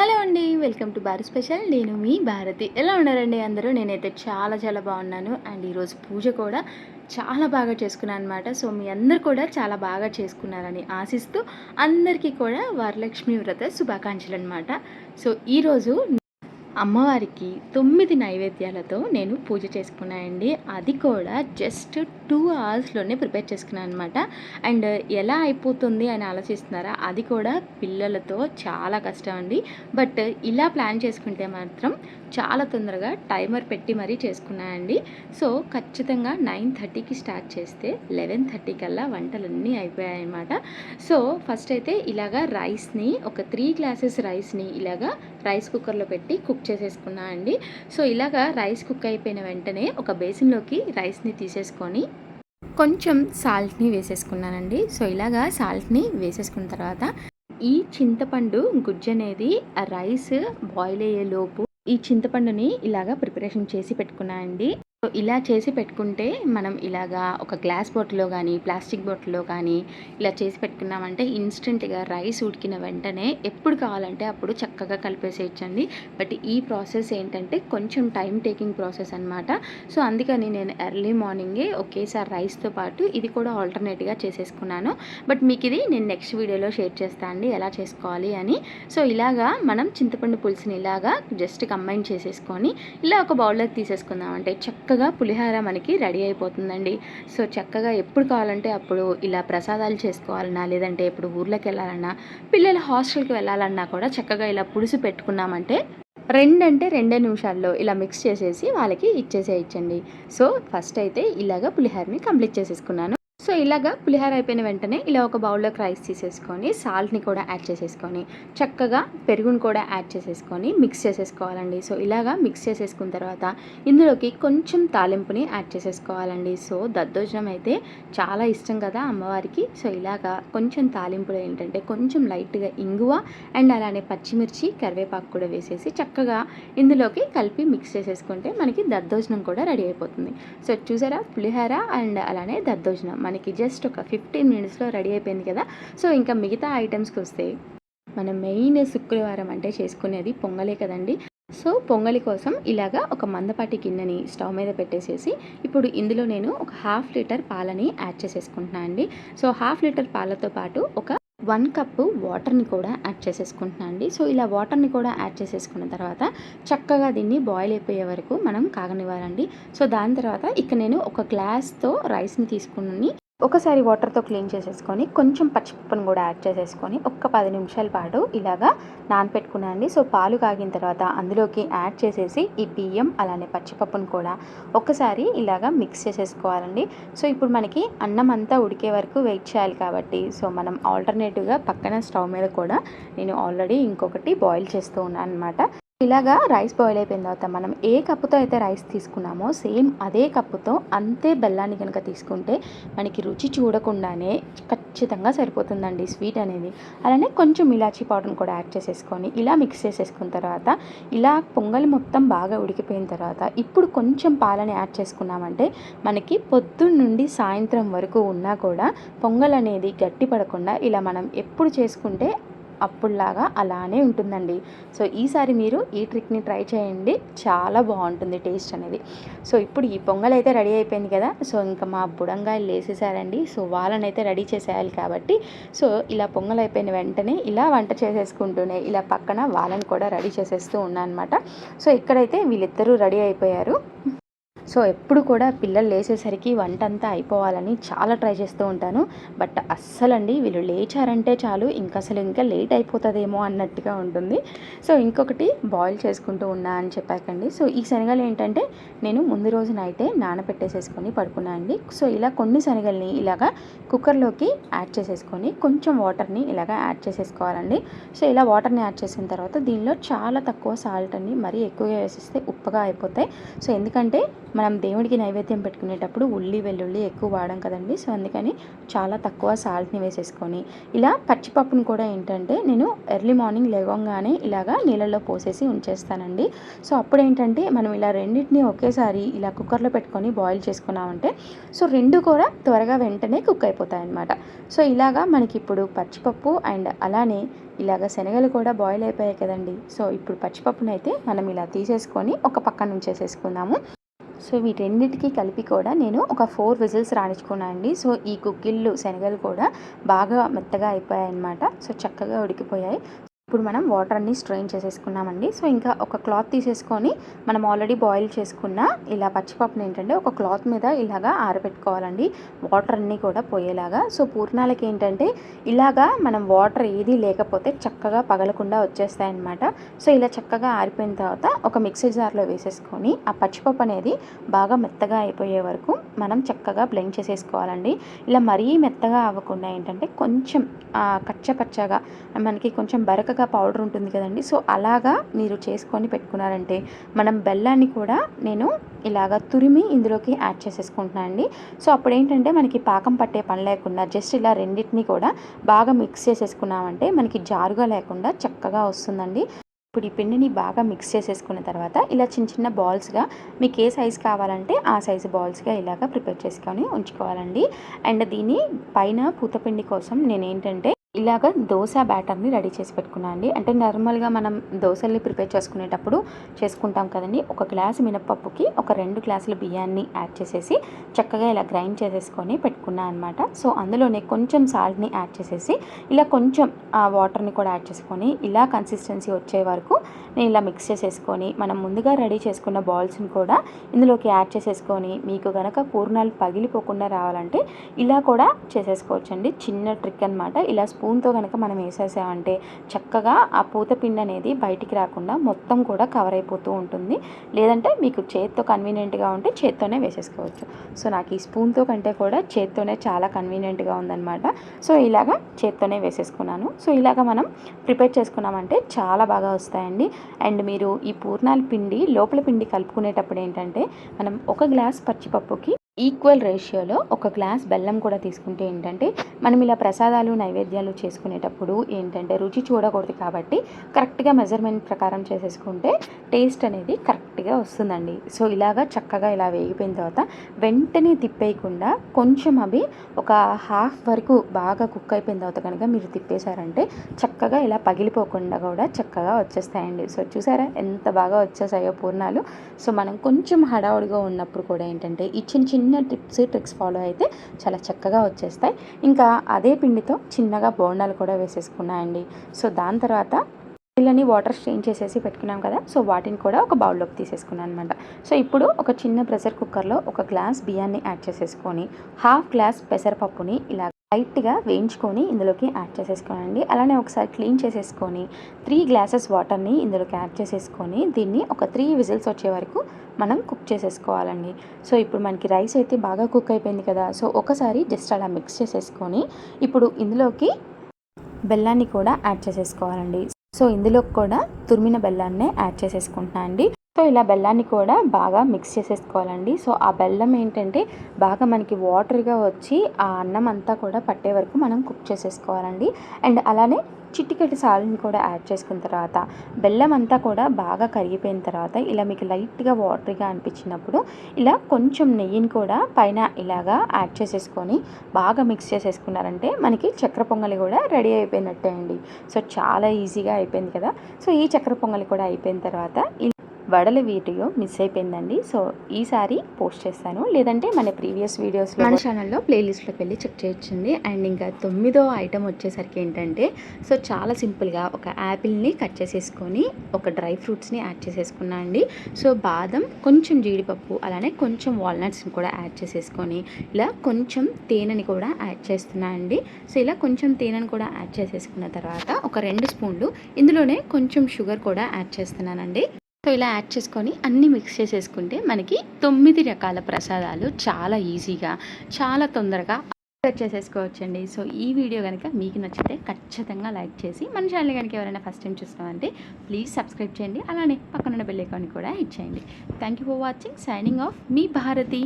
Hello అండి welcome to Bharat special. నేను మీ భారతి. ఎలా ఉన్నారండి అందరూ? నేనైతే చాలా చాలా బాగున్నాను. అండ్ ఈరోజు పూజ కూడా చాలా బాగా చేసుకున్నాను అనమాట సో మీ అందరు కూడా చాలా బాగా చేసుకున్నారని ఆశిస్తూ అందరికీ కూడా వరలక్ష్మి వ్రత శుభాకాంక్షలు అనమాట సో ఈరోజు అమ్మవారికి తొమ్మిది నైవేద్యాలతో నేను పూజ చేసుకున్నానండి. అది కూడా జస్ట్ టూ అవర్స్లోనే ప్రిపేర్ చేసుకున్నాను అనమాట అండ్ ఎలా అయిపోతుంది అని ఆలోచిస్తున్నారా? అది కూడా పిల్లలతో చాలా కష్టం అండి. బట్ ఇలా ప్లాన్ చేసుకుంటే మాత్రం చాలా తొందరగా టైమర్ పెట్టి మరీ చేసుకున్నానండి. సో ఖచ్చితంగా నైన్ థర్టీకి స్టార్ట్ చేస్తే లెవెన్ థర్టీ కల్లా వంటలన్నీ అయిపోయాయన్నమాట. సో ఫస్ట్ అయితే ఇలాగా రైస్ని ఒక త్రీ గ్లాసెస్ రైస్ని ఇలాగా రైస్ కుక్కర్లో పెట్టి కుక్ చేసేసుకున్నా అండి. సో ఇలాగా రైస్ కుక్ అయిపోయిన వెంటనే ఒక బేసిన్లోకి రైస్ని తీసేసుకొని కొంచెం సాల్ట్ని వేసేసుకున్నానండి. సో ఇలాగా సాల్ట్ని వేసేసుకున్న తర్వాత ఈ చింతపండు గుజ్జు అనేది ఆ రైస్ బాయిల్ అయ్యేలోపు ఈ చింతపండుని ఇలాగా ప్రిపరేషన్ చేసి పెట్టుకున్నానండి. ఇలా చేసి పెట్టుకుంటే మనం ఇలాగా ఒక గ్లాస్ బాటిల్లో కానీ ప్లాస్టిక్ బాటిల్లో కానీ ఇలా చేసి పెట్టుకున్నామంటే ఇన్స్టెంట్గా రైస్ ఉడికిన వెంటనే ఎప్పుడు కావాలంటే అప్పుడు చక్కగా కలిపేసేయచ్చండి. బట్ ఈ ప్రాసెస్ ఏంటంటే కొంచెం టైం టేకింగ్ ప్రాసెస్ అనమాట సో అందుకని నేను ఎర్లీ మార్నింగే ఒకేసారి రైస్తో పాటు ఇది కూడా ఆల్టర్నేట్గా చేసేసుకున్నాను. బట్ మీకు ఇది నేను నెక్స్ట్ వీడియోలో షేర్ చేస్తాను అండి ఎలా చేసుకోవాలి అని. సో ఇలాగా మనం చింతపండు పులుసుని ఇలాగా జస్ట్ కంబైన్ చేసేసుకొని ఇలా ఒక బౌల్లోకి తీసేసుకుందాం అంటే చక్కగా పులిహార మనకి రెడీ అయిపోతుందండి. సో చక్కగా ఎప్పుడు కావాలంటే అప్పుడు ఇలా ప్రసాదాలు చేసుకోవాలన్నా లేదంటే ఇప్పుడు ఊర్లోకి వెళ్ళాలన్నా పిల్లల హాస్టల్కి వెళ్ళాలన్నా కూడా చక్కగా ఇలా పులుసు పెట్టుకున్నామంటే రెండంటే రెండే నిమిషాల్లో ఇలా మిక్స్ చేసేసి వాళ్ళకి ఇచ్చేసేయచ్చండి. సో ఫస్ట్ అయితే ఇలాగ పులిహోరని కంప్లీట్ చేసేసుకున్నాను. సో ఇలాగా పులిహోర అయిపోయిన వెంటనే ఇలా ఒక బౌల్లోకి రైస్ తీసేసుకొని సాల్ట్ని కూడా యాడ్ చేసేసుకొని చక్కగా పెరుగుని కూడా యాడ్ చేసేసుకొని మిక్స్ చేసేసుకోవాలండి. సో ఇలాగా మిక్స్ చేసేసుకున్న తర్వాత ఇందులోకి కొంచెం తాలింపుని యాడ్ చేసేసుకోవాలండి. సో దద్దోజనం అయితే చాలా ఇష్టం కదా అమ్మవారికి. సో ఇలాగా కొంచెం తాలింపులో ఏంటంటే కొంచెం లైట్గా ఇంగువ అండ్ అలానే పచ్చిమిర్చి కరివేపాకు కూడా వేసేసి చక్కగా ఇందులోకి కలిపి మిక్స్ చేసేసుకుంటే మనకి దద్దోజనం కూడా రెడీ అయిపోతుంది. సో చూసారా పులిహోర అండ్ అలానే దద్దోజనం. మనకి జస్ట్ ఒక ఫిఫ్టీన్ మినిట్స్లో రెడీ అయిపోయింది కదా. సో ఇంకా మిగతా ఐటమ్స్కి వస్తే మన మెయిన్ శుక్రవారం అంటే చేసుకునేది పొంగలే కదండి. సో పొంగలి కోసం ఇలాగా ఒక మందపాటి గిన్నెని స్టవ్ మీద పెట్టేసేసి ఇప్పుడు ఇందులో నేను ఒక హాఫ్ లీటర్ పాలని యాడ్ చేసేసుకుంటున్నాను అండి. సో హాఫ్ లీటర్ పాలతో పాటు ఒక వన్ కప్పు వాటర్ని కూడా యాడ్ చేసేసుకుంటున్నాను అండి. సో ఇలా వాటర్ని కూడా యాడ్ చేసేసుకున్న తర్వాత చక్కగా దీన్ని బాయిల్ అయిపోయే వరకు మనం కాగనివ్వాలండి. సో దాని తర్వాత ఇక నేను ఒక గ్లాస్తో రైస్ని తీసుకుని ఒకసారి వాటర్తో క్లీన్ చేసేసుకొని కొంచెం పచ్చిపప్పును కూడా యాడ్ చేసేసుకొని ఒక్క పది నిమిషాల పాటు ఇలాగా నానపెట్టుకున్నానండి సో పాలు కాగిన తర్వాత అందులోకి యాడ్ చేసేసి ఈ బియ్యం అలానే పచ్చిపప్పును కూడా ఒకసారి ఇలాగా మిక్స్ చేసేసుకోవాలండి. సో ఇప్పుడు మనకి అన్నం అంతా ఉడికే వరకు వెయిట్ చేయాలి కాబట్టి సో మనం ఆల్టర్నేటివ్గా పక్కన స్టవ్ మీద కూడా నేను ఆల్రెడీ ఇంకొకటి బాయిల్ చేస్తూ ఉన్నాను అనమాట ఇలాగా రైస్ బాయిల్ అయిపోయిన తర్వాత మనం ఏ కప్పుతో అయితే రైస్ తీసుకున్నామో సేమ్ అదే కప్పుతో అంతే బెల్లాన్ని కనుక తీసుకుంటే మనకి రుచి చూడకుండానే ఖచ్చితంగా సరిపోతుందండి స్వీట్ అనేది. అలానే కొంచెం ఇలాచీ పౌడర్ని కూడా యాడ్ చేసేసుకొని ఇలా మిక్స్ చేసేసుకున్న తర్వాత ఇలా పొంగల్ మొత్తం బాగా ఉడికిపోయిన తర్వాత ఇప్పుడు కొంచెం పాలని యాడ్ చేసుకున్నామంటే మనకి పొద్దున్న నుండి సాయంత్రం వరకు ఉన్నా కూడా పొంగల్ అనేది గట్టి పడకుండా ఇలా మనం ఎప్పుడు చేసుకుంటే అప్పుడులాగా అలానే ఉంటుందండి. సో ఈసారి మీరు ఈ ట్రిక్ని ట్రై చేయండి. చాలా బాగుంటుంది టేస్ట్ అనేది. సో ఇప్పుడు ఈ పొంగల్ అయితే రెడీ అయిపోయింది కదా. సో ఇంకా మా బుడంగాయలు వేసేసారండి సో వాళ్ళనైతే రెడీ చేసేయాలి కాబట్టి. సో ఇలా పొంగల్ అయిపోయిన వెంటనే ఇలా వంట చేసేసుకుంటూనే ఇలా పక్కన వాళ్ళని కూడా రెడీ చేసేస్తూ ఉన్నాను అనమాట సో ఇక్కడైతే వీళ్ళిద్దరూ రెడీ అయిపోయారు. సో ఎప్పుడు కూడా పిల్లలు లేచేసరికి వంట అంతా అయిపోవాలని చాలా ట్రై చేస్తూ ఉంటాను. బట్ అస్సలండి వీళ్ళు లేచారంటే చాలు ఇంకా అసలు ఇంకా లేట్ అయిపోతుందేమో అన్నట్టుగా ఉంటుంది. సో ఇంకొకటి బాయిల్ చేసుకుంటూ ఉన్నా అని చెప్పాకండి. సో ఈ శనగలు ఏంటంటే నేను ముందు రోజు నైటే నానబెట్టేసేసుకొని పడుకున్నా అండి. సో ఇలా కొన్ని శనగల్ని ఇలాగా కుక్కర్లోకి యాడ్ చేసేసుకొని కొంచెం వాటర్ని ఇలాగా యాడ్ చేసేసుకోవాలండి. సో ఇలా వాటర్ని యాడ్ చేసిన తర్వాత దీనిలో చాలా తక్కువ సాల్ట్ అని మరీ ఎక్కువగా వేసేస్తే ఉప్పగా అయిపోతాయి. సో ఎందుకంటే మనం దేవుడికి నైవేద్యం పెట్టుకునేటప్పుడు ఉల్లి వెల్లుల్లి ఎక్కువ వాడం కదండి. సో అందుకని చాలా తక్కువ సాల్ట్ని వేసేసుకొని ఇలా పచ్చిపప్పును కూడా ఏంటంటే నేను ఎర్లీ మార్నింగ్ లేవగానే ఇలాగా నీళ్ళల్లో పోసేసి ఉంచేస్తానండి. సో అప్పుడు ఏంటంటే మనం ఇలా రెండింటిని ఒకేసారి ఇలా కుక్కర్లో పెట్టుకొని బాయిల్ చేసుకున్నామంటే సో రెండు కూడా త్వరగా వెంటనే కుక్ అయిపోతాయి అన్నమాట సో ఇలాగా మనకి ఇప్పుడు పచ్చిపప్పు అండ్ అలానే ఇలాగ శనగలు కూడా బాయిల్ అయిపోయాయి కదండి. సో ఇప్పుడు పచ్చిపప్పునైతే మనం ఇలా తీసేసుకొని ఒక పక్కన ఉంచేసేసుకుందాము. సో వీటన్నిటికీ కలిపి కూడా నేను ఒక ఫోర్ విజిల్స్ రాణించుకున్నాను అండి. సో ఈ కుక్కిళ్ళు శనగలు కూడా బాగా మెత్తగా అయిపోయాయి అన్నమాట సో చక్కగా ఉడికిపోయాయి. ఇప్పుడు మనం వాటర్ అన్ని స్ట్రెయిన్ చేసేసుకున్నామండి. సో ఇంకా ఒక క్లాత్ తీసేసుకొని మనం ఆల్రెడీ బాయిల్ చేసుకున్న ఇలా పచ్చిపప్పుని ఏంటంటే ఒక క్లాత్ మీద ఇలాగా ఆరబెట్టుకోవాలండి. వాటర్ అన్నీ కూడా పోయేలాగా. సో పూర్ణాలకి ఏంటంటే ఇలాగా మనం వాటర్ ఏది లేకపోతే చక్కగా పగలకుండా వచ్చేస్తాయి అన్నమాట సో ఇలా చక్కగా ఆరిపోయిన తర్వాత ఒక మిక్సీ జార్లో వేసేసుకొని ఆ పచ్చిపప్పు అనేది బాగా మెత్తగా అయిపోయే వరకు మనం చక్కగా బ్లెండ్ చేసేసుకోవాలండి. ఇలా మరీ మెత్తగా అవ్వకుండా ఏంటంటే కొంచెం కచ్చపచ్చగా మనకి కొంచెం బరకగా పౌడర్ ఉంటుంది కదండి. సో అలాగా మీరు చేసుకొని పెట్టుకున్నారంటే మనం బెల్లాన్ని కూడా నేను ఇలాగా తురిమి ఇందులోకి యాడ్ చేసేసుకుంటున్నాను అండి. సో అప్పుడు ఏంటంటే మనకి పాకం పట్టే పని లేకుండా జస్ట్ ఇలా రెండింటిని కూడా బాగా మిక్స్ చేసేసుకున్నామంటే మనకి జారుగా లేకుండా చక్కగా వస్తుందండి. ఇప్పుడు ఈ పిండిని బాగా మిక్స్ చేసేసుకున్న తర్వాత ఇలా చిన్న చిన్న బాల్స్గా మీకు ఏ సైజ్ కావాలంటే ఆ సైజు బాల్స్గా ఇలాగ ప్రిపేర్ చేసుకొని ఉంచుకోవాలండి. అండ్ దీని పైన పూతపిండి కోసం నేను ఏంటంటే ఇలాగ దోశ బ్యాటర్ని రెడీ చేసి పెట్టుకున్నాను అండి. అంటే నార్మల్గా మనం దోశల్ని ప్రిపేర్ చేసుకునేటప్పుడు చేసుకుంటాం కదండి. ఒక గ్లాసు మినప్పప్పుకి ఒక రెండు గ్లాసుల బియ్యాన్ని యాడ్ చేసేసి చక్కగా ఇలా గ్రైండ్ చేసేసుకొని పెట్టుకున్నాను అనమాట సో అందులోనే కొంచెం సాల్ట్ని యాడ్ చేసేసి ఇలా కొంచెం ఆ వాటర్ని కూడా యాడ్ చేసుకొని ఇలా కన్సిస్టెన్సీ వచ్చే వరకు నేను ఇలా మిక్స్ చేసేసుకొని మనం ముందుగా రెడీ చేసుకున్న బాల్స్ని కూడా ఇందులోకి యాడ్ చేసేసుకొని మీకు కనుక పూర్ణాలు పగిలిపోకుండా రావాలంటే ఇలా కూడా చేసేసుకోవచ్చండి. చిన్న ట్రిక్ అనమాట ఇలా స్పూన్తో కనుక మనం వేసేసామంటే చక్కగా ఆ పూత పిండి అనేది బయటికి రాకుండా మొత్తం కూడా కవర్ అయిపోతూ ఉంటుంది. లేదంటే మీకు చేత్తో కన్వీనియంట్గా ఉంటే చేత్తోనే వేసేసుకోవచ్చు. సో నాకు ఈ స్పూన్తో కంటే కూడా చేత్తోనే చాలా కన్వీనియంట్గా ఉందన్నమాట. సో ఇలాగా చేత్తోనే వేసేసుకున్నాను. సో ఇలాగ మనం ప్రిపేర్ చేసుకున్నామంటే చాలా బాగా వస్తాయండి. అండ్ మీరు ఈ పూర్ణాల పిండి లోపల పిండి కలుపుకునేటప్పుడు ఏంటంటే మనం ఒక గ్లాస్ పచ్చిపప్పుకి ఈక్వల్ రేషియోలో ఒక గ్లాస్ బెల్లం కూడా తీసుకుంటే ఏంటంటే మనం ఇలా ప్రసాదాలు నైవేద్యాలు చేసుకునేటప్పుడు ఏంటంటే రుచి చూడకూడదు కాబట్టి కరెక్ట్గా మెజర్మెంట్ ప్రకారం చేసేసుకుంటే టేస్ట్ అనేది కరెక్ట్గా వస్తుందండి. సో ఇలాగా చక్కగా ఇలా వేగిపోయిన తర్వాత వెంటనే తిప్పేయకుండా కొంచెం అవి ఒక హాఫ్ వరకు బాగా కుక్ అయిపోయిన తర్వాత కనుక మీరు తిప్పేశారంటే చక్కగా ఇలా పగిలిపోకుండా కూడా చక్కగా వచ్చేస్తాయండి. సో చూసారా ఎంత బాగా వచ్చేసాయో పూర్ణాలు. సో మనం కొంచెం హడావుడిగా ఉన్నప్పుడు కూడా ఏంటంటే ఈ చిన్న చిన్న చిన్న టిప్స్ ట్రిక్స్ ఫాలో అయితే చాలా చక్కగా వచ్చేస్తాయి. ఇంకా అదే పిండితో చిన్నగా బోండాలు కూడా వేసేసుకున్నాయండి. సో దాని తర్వాత నీళ్ళని వాటర్ స్ట్రెయిన్ చేసేసి పెట్టుకున్నాం కదా సో వాటిని కూడా ఒక బౌల్లోకి తీసేసుకున్నాను అనమాట సో ఇప్పుడు ఒక చిన్న ప్రెషర్ కుక్కర్లో ఒక గ్లాస్ బియ్యాన్ని యాడ్ చేసేసుకొని హాఫ్ గ్లాస్ పెసరపప్పుని ఇలా లైట్గా వేయించుకొని ఇందులోకి యాడ్ చేసేసుకోనండి. అలానే ఒకసారి క్లీన్ చేసేసుకొని త్రీ గ్లాసెస్ వాటర్ని ఇందులోకి యాడ్ చేసేసుకొని దీన్ని ఒక త్రీ విజిల్స్ వచ్చే వరకు మనం కుక్ చేసేసుకోవాలండి. సో ఇప్పుడు మనకి రైస్ అయితే బాగా కుక్ అయిపోయింది కదా సో ఒకసారి జస్ట్ అలా మిక్స్ చేసేసుకొని ఇప్పుడు ఇందులోకి బెల్లాన్ని కూడా యాడ్ చేసేసుకోవాలండి. సో ఇందులో కూడా తురిమిన బెల్లాన్నే యాడ్ చేసేసుకుంటున్నా అండి సో ఇలా బెల్లాన్ని కూడా బాగా మిక్స్ చేసేసుకోవాలండి. సో ఆ బెల్లం ఏంటంటే బాగా మనకి వాటర్గా వచ్చి ఆ అన్నం అంతా కూడా పట్టే వరకు మనం కుక్ చేసేసుకోవాలండి. అండ్ అలానే చిటికెటి సాల్ని కూడా యాడ్ చేసుకున్న తర్వాత బెల్లం అంతా కూడా బాగా కరిగిపోయిన తర్వాత ఇలా మీకు లైట్గా వాటర్గా అనిపించినప్పుడు ఇలా కొంచెం నెయ్యిని కూడా పైన ఇలాగా యాడ్ చేసేసుకొని బాగా మిక్స్ చేసేసుకున్నారంటే మనకి చక్కెర పొంగలి కూడా రెడీ అయిపోయినట్టే అండి. సో చాలా ఈజీగా అయిపోయింది కదా. సో ఈ చక్కెర పొంగలి కూడా అయిపోయిన తర్వాత వడల వీడియో మిస్ అయిపోయిందండి. సో ఈసారి పోస్ట్ చేస్తాను. లేదంటే మన ప్రీవియస్ వీడియోస్లో మన ఛానల్లో ప్లేలిస్ట్లోకి వెళ్ళి చెక్ చేయొచ్చండి. అండ్ ఇంకా తొమ్మిదో ఐటమ్ వచ్చేసరికి ఏంటంటే సో చాలా సింపుల్గా ఒక యాపిల్ని కట్ చేసేసుకొని ఒక డ్రై ఫ్రూట్స్ని యాడ్ చేసేసుకున్నా అండి. సో బాదం కొంచెం జీడిపప్పు అలానే కొంచెం వాల్నట్స్ని కూడా యాడ్ చేసేసుకొని ఇలా కొంచెం తేనెని కూడా యాడ్ చేస్తున్నా అండి. సో ఇలా కొంచెం తేనెని కూడా యాడ్ చేసేసుకున్న తర్వాత ఒక రెండు స్పూన్లు ఇందులోనే కొంచెం షుగర్ కూడా యాడ్ చేస్తున్నానండి. సో ఇలా యాడ్ చేసుకొని అన్నీ మిక్స్ చేసేసుకుంటే మనకి తొమ్మిది రకాల ప్రసాదాలు చాలా ఈజీగా చాలా తొందరగా చేసేసుకోవచ్చండి. సో ఈ వీడియో కనుక మీకు నచ్చితే ఖచ్చితంగా లైక్ చేసి మన ఛానల్ కనుక ఎవరైనా ఫస్ట్ టైం చూస్తామంటే ప్లీజ్ సబ్స్క్రైబ్ చేయండి. అలానే పక్కనున్న బెల్ ఐకాన్ కూడా ఇచ్చేయండి. Thank you for watching. Signing off me Bharati.